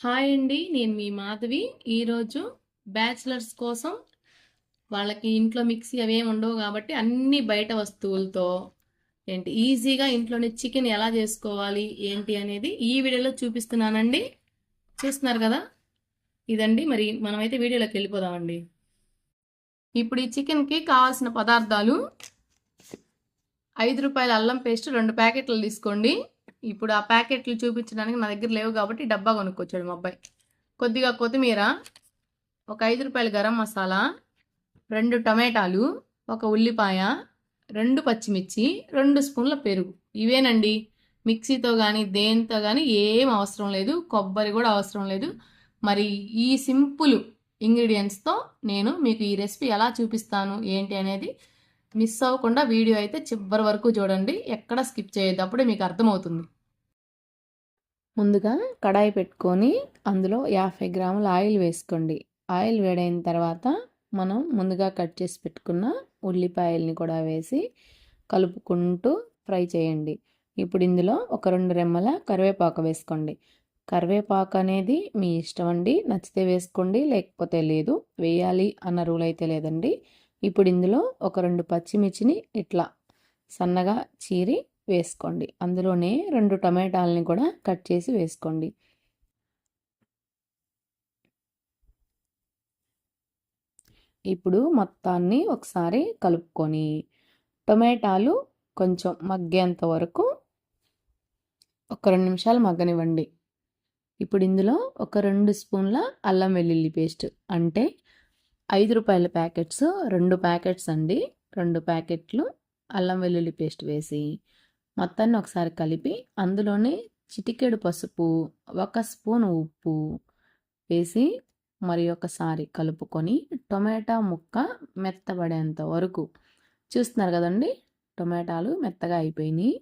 Hi అండి నేను మీ మాధవి. ఈరోజు బ్యాచిలర్స్ కోసం వాళ్ళకి ఇంట్లో మిక్సీ అవేమి ఉండవు కాబట్టి అన్ని బయట వస్తువులతో ఏంటి ఈజీగా ఇంట్లోనే చికెన్ ఎలా చేసుకోవాలి ఏంటి అనేది ఈ వీడియోలో చూపిస్తున్నానండి. చూస్తున్నారు కదా? ఇదండి మరి మనమైతే వీడియోలోకి వెళ్ళిపోదామండి. ఇప్పుడు ఈ చికెన్కి కావాల్సిన పదార్థాలు ఐదు రూపాయల అల్లం పేస్ట్ రెండు ప్యాకెట్లు తీసుకోండి. ఇప్పుడు ఆ ప్యాకెట్లు చూపించడానికి నా దగ్గర లేవు కాబట్టి డబ్బా కొనుక్కొచ్చాడు మా అబ్బాయి. కొద్దిగా కొత్తిమీర ఒక ఐదు రూపాయల గరం మసాలా రెండు టమాటాలు ఒక ఉల్లిపాయ రెండు పచ్చిమిర్చి రెండు స్పూన్ల పెరుగు. ఇవేనండి. మిక్సీతో కానీ దేనితో కానీ ఏం అవసరం లేదు. కొబ్బరి కూడా అవసరం లేదు. మరి ఈ సింపుల్ ఇంగ్రీడియంట్స్తో నేను మీకు ఈ రెసిపీ ఎలా చూపిస్తాను ఏంటి అనేది మిస్ అవ్వకుండా వీడియో అయితే చివరి వరకు చూడండి. ఎక్కడ స్కిప్ చేయొద్దు. అప్పుడే మీకు అర్థమవుతుంది. ముందుగా కడాయి పెట్టుకొని అందులో యాభై గ్రాముల ఆయిల్ వేసుకోండి. ఆయిల్ వేడైన తర్వాత మనం ముందుగా కట్ చేసి పెట్టుకున్న ఉల్లిపాయల్ని కూడా వేసి కలుపుకుంటూ ఫ్రై చేయండి. ఇప్పుడు ఇందులో ఒక రెండు రెమ్మల కరివేపాకు వేసుకోండి. కరివేపాకు అనేది మీ ఇష్టం అండి. నచ్చితే వేసుకోండి లేకపోతే లేదు. వేయాలి అన్న రూల్ అయితే లేదండి. ఇప్పుడు ఇందులో ఒక రెండు పచ్చిమిర్చిని ఇట్లా సన్నగా చీరి వేసుకోండి. అందులోనే రెండు టమాటాలని కూడా కట్ చేసి వేసుకోండి. ఇప్పుడు మొత్తాన్ని ఒకసారి కలుపుకొని టొమాటాలు కొంచెం మగ్గేంత వరకు ఒక రెండు నిమిషాలు మగ్గనివ్వండి. ఇప్పుడు ఇందులో ఒక రెండు స్పూన్ల అల్లం వెల్లుల్లి పేస్ట్ అంటే ఐదు రూపాయల ప్యాకెట్స్ రెండు ప్యాకెట్స్ అండి. రెండు ప్యాకెట్లు అల్లం వెల్లుల్లి పేస్ట్ వేసి మొత్తాన్ని ఒకసారి కలిపి అందులోనే చిటికెడు పసుపు ఒక స్పూన్ ఉప్పు వేసి మరి ఒకసారి కలుపుకొని టొమాటో ముక్క మెత్తబడేంత వరకు. చూస్తున్నారు కదండి టొమాటాలు మెత్తగా అయిపోయినాయి.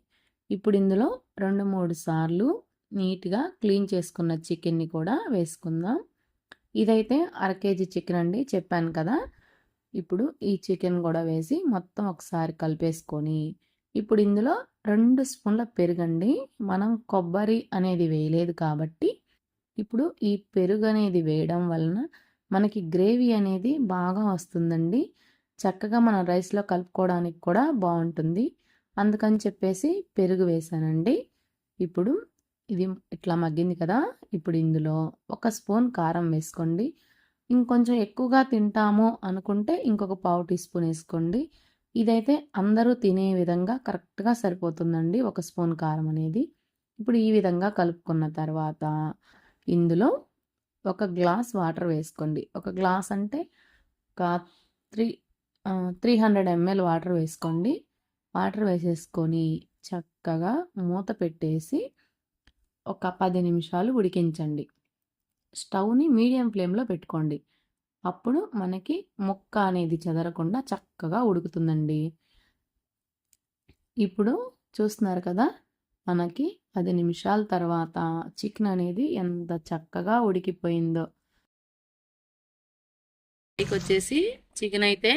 ఇప్పుడు ఇందులో రెండు మూడు సార్లు నీట్గా క్లీన్ చేసుకున్న చికెన్ని కూడా వేసుకుందాం. ఇదైతే అర కేజీ చికెన్ అండి. చెప్పాను కదా. ఇప్పుడు ఈ చికెన్ కూడా వేసి మొత్తం ఒకసారి కలిపేసుకొని ఇప్పుడు ఇందులో రెండు స్పూన్ల పెరుగండి. మనం కొబ్బరి అనేది వేయలేదు కాబట్టి ఇప్పుడు ఈ పెరుగు అనేది వేయడం వలన మనకి గ్రేవీ అనేది బాగా వస్తుందండి. చక్కగా మన రైస్లో కలుపుకోవడానికి కూడా బాగుంటుంది. అందుకని చెప్పేసి పెరుగు వేసానండి. ఇప్పుడు ఇది ఇట్లా మగ్గింది కదా ఇప్పుడు ఇందులో ఒక స్పూన్ కారం వేసుకోండి. ఇంకొంచెం ఎక్కువగా తింటాము అనుకుంటే ఇంకొక పావు టీ స్పూన్ వేసుకోండి. ఇదైతే అందరూ తినే విధంగా కరెక్ట్గా సరిపోతుందండి ఒక స్పూన్ కారం అనేది. ఇప్పుడు ఈ విధంగా కలుపుకున్న తర్వాత ఇందులో ఒక గ్లాస్ వాటర్ వేసుకోండి. ఒక గ్లాస్ అంటే ఒక three three hundred M L water వేసుకోండి. వాటర్ వేసేసుకొని చక్కగా మూత పెట్టేసి ఒక పది నిమిషాలు ఉడికించండి. స్టవ్ని మీడియం ఫ్లేమ్లో పెట్టుకోండి. అప్పుడు మనకి ముక్క అనేది చెదరకుండా చక్కగా ఉడుకుతుందండి. ఇప్పుడు చూస్తున్నారు కదా మనకి పది నిమిషాల తర్వాత చికెన్ అనేది ఎంత చక్కగా ఉడికిపోయిందో. వచ్చేసి చికెన్ అయితే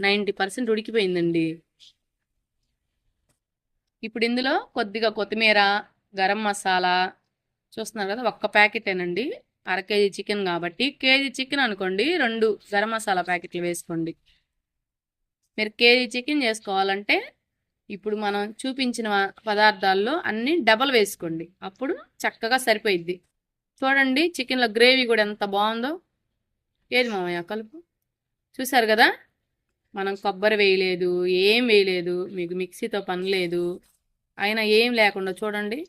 నైంటీ పర్సెంట్ ఉడికిపోయిందండి. ఇప్పుడు ఇందులో కొద్దిగా కొత్తిమీర గరం మసాలా చూస్తున్నారు కదా ఒక్క ప్యాకెటేనండి. అర కేజీ చికెన్ కాబట్టి కేజీ చికెన్ అనుకోండి రెండు గరం మసాలా ప్యాకెట్లు వేసుకోండి. మీరు కేజీ చికెన్ చేసుకోవాలంటే ఇప్పుడు మనం చూపించిన పదార్థాల్లో అన్నీ డబల్ వేసుకోండి. అప్పుడు చక్కగా సరిపోయిద్ది. చూడండి చికెన్లో గ్రేవీ కూడా ఎంత బాగుందో. ఏది మామయ్య కలుపు? చూసారు కదా? మనం కొబ్బరి వేయలేదు ఏం వేయలేదు మీకు మిక్సీతో పని లేదు. అయినా ఏం లేకుండా చూడండి.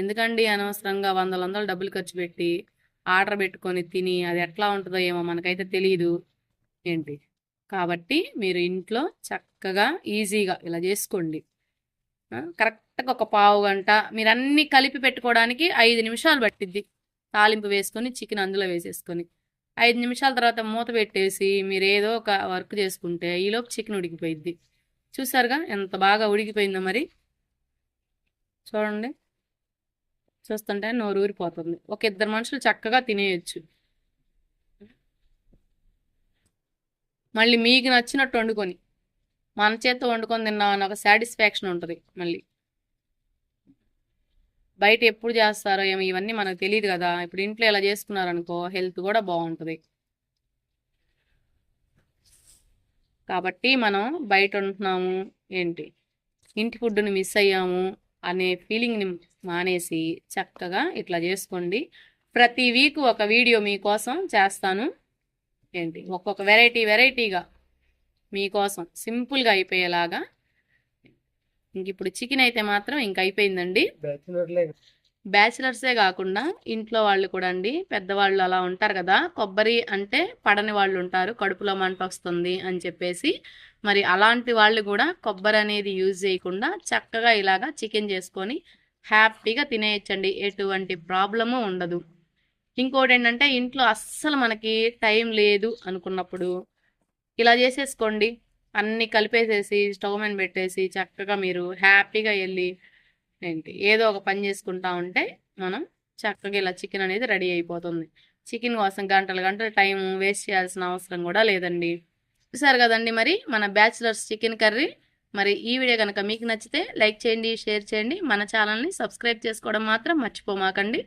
ఎందుకండి అనవసరంగా వందల వందలు డబ్బులు ఖర్చు పెట్టి ఆర్డర్ పెట్టుకొని తిని అది ఎట్లా ఉంటుందో ఏమో మనకైతే తెలియదు ఏంటి? కాబట్టి మీరు ఇంట్లో చక్కగా ఈజీగా ఇలా చేసుకోండి. కరెక్ట్గా ఒక పావు గంట మీరు అన్నీ కలిపి పెట్టుకోవడానికి ఐదు నిమిషాలు పట్టిద్ది. తాలింపు వేసుకొని చికెన్ అందులో వేసేసుకొని. ఐదు నిమిషాల తర్వాత మూత పెట్టేసి మీరు ఏదో ఒక వర్క్ చేసుకుంటే ఈలోపు చికెన్ ఉడికిపోయిద్ది. చూసారుగా ఎంత బాగా ఉడికిపోయిందో మరి. చూడండి. చూస్తుంటే నోరు ఊరిపోతుంది ఒక ఇద్దరు మనుషులు చక్కగా తినేయచ్చు. మళ్ళీ మీకు నచ్చినట్టు వండుకొని మన చేత వండుకొని తిన్నామని ఒక సాటిస్ఫాక్షన్ ఉంటుంది మళ్ళీ. బయట ఎప్పుడు చేస్తారో ఏమో ఇవన్నీ మనకు తెలియదు కదా. ఇప్పుడు ఇంట్లో ఇలా చేసుకున్నారనుకో హెల్త్ కూడా బాగుంటుంది. కాబట్టి మనం బయట ఉంటున్నాము ఏంటి? ఇంటి ఫుడ్ని మిస్ అయ్యాము. అనే ఫీలింగ్ని మానేసి చక్కగా ఇట్లా చేసుకోండి. ప్రతి వీక్ ఒక వీడియో మీకోసం చేస్తాను. ఏంటి? ఒక్కొక్క వెరైటీ వెరైటీగా మీకోసం సింపుల్గా అయిపోయేలాగా. ఇంక ఇప్పుడు చికెన్ అయితే మాత్రం ఇంక అయిపోయిందండి. బ్యాచిలర్సే కాకుండా ఇంట్లో వాళ్ళు కూడా అండి పెద్దవాళ్ళు అలా ఉంటారు కదా కొబ్బరి అంటే పడని వాళ్ళు ఉంటారు కడుపులో మంట వస్తుంది అని చెప్పేసి. మరి అలాంటి వాళ్ళు కూడా కొబ్బరి అనేది యూజ్ చేయకుండా చక్కగా ఇలాగా చికెన్ చేసుకొని హ్యాపీగా తినేయచ్చండి ఎటువంటి ప్రాబ్లము ఉండదు. ఇంకోటి ఏంటంటే ఇంట్లో అస్సలు మనకి టైం లేదు అనుకున్నప్పుడు ఇలా చేసేసుకోండి. అన్నీ కలిపేసేసి స్టవ్ మీద పెట్టేసి చక్కగా మీరు హ్యాపీగా వెళ్ళి ఏంటి? ఏదో ఒక పని చేసుకుంటా ఉంటే మనం చక్కగా ఇలా చికెన్ అనేది రెడీ అయిపోతుంది. చికెన్ కోసం గంటలు గంటలు టైం వేస్ట్ చేయాల్సిన అవసరం కూడా లేదండి. చూసారు కదండి మరి మన బ్యాచిలర్స్ చికెన్ కర్రీ? మరి ఈ వీడియో కనుక మీకు నచ్చితే లైక్ చేయండి షేర్ చేయండి. మన ఛానల్ని సబ్స్క్రైబ్ చేసుకోవడం మాత్రం మర్చిపోమాకండి.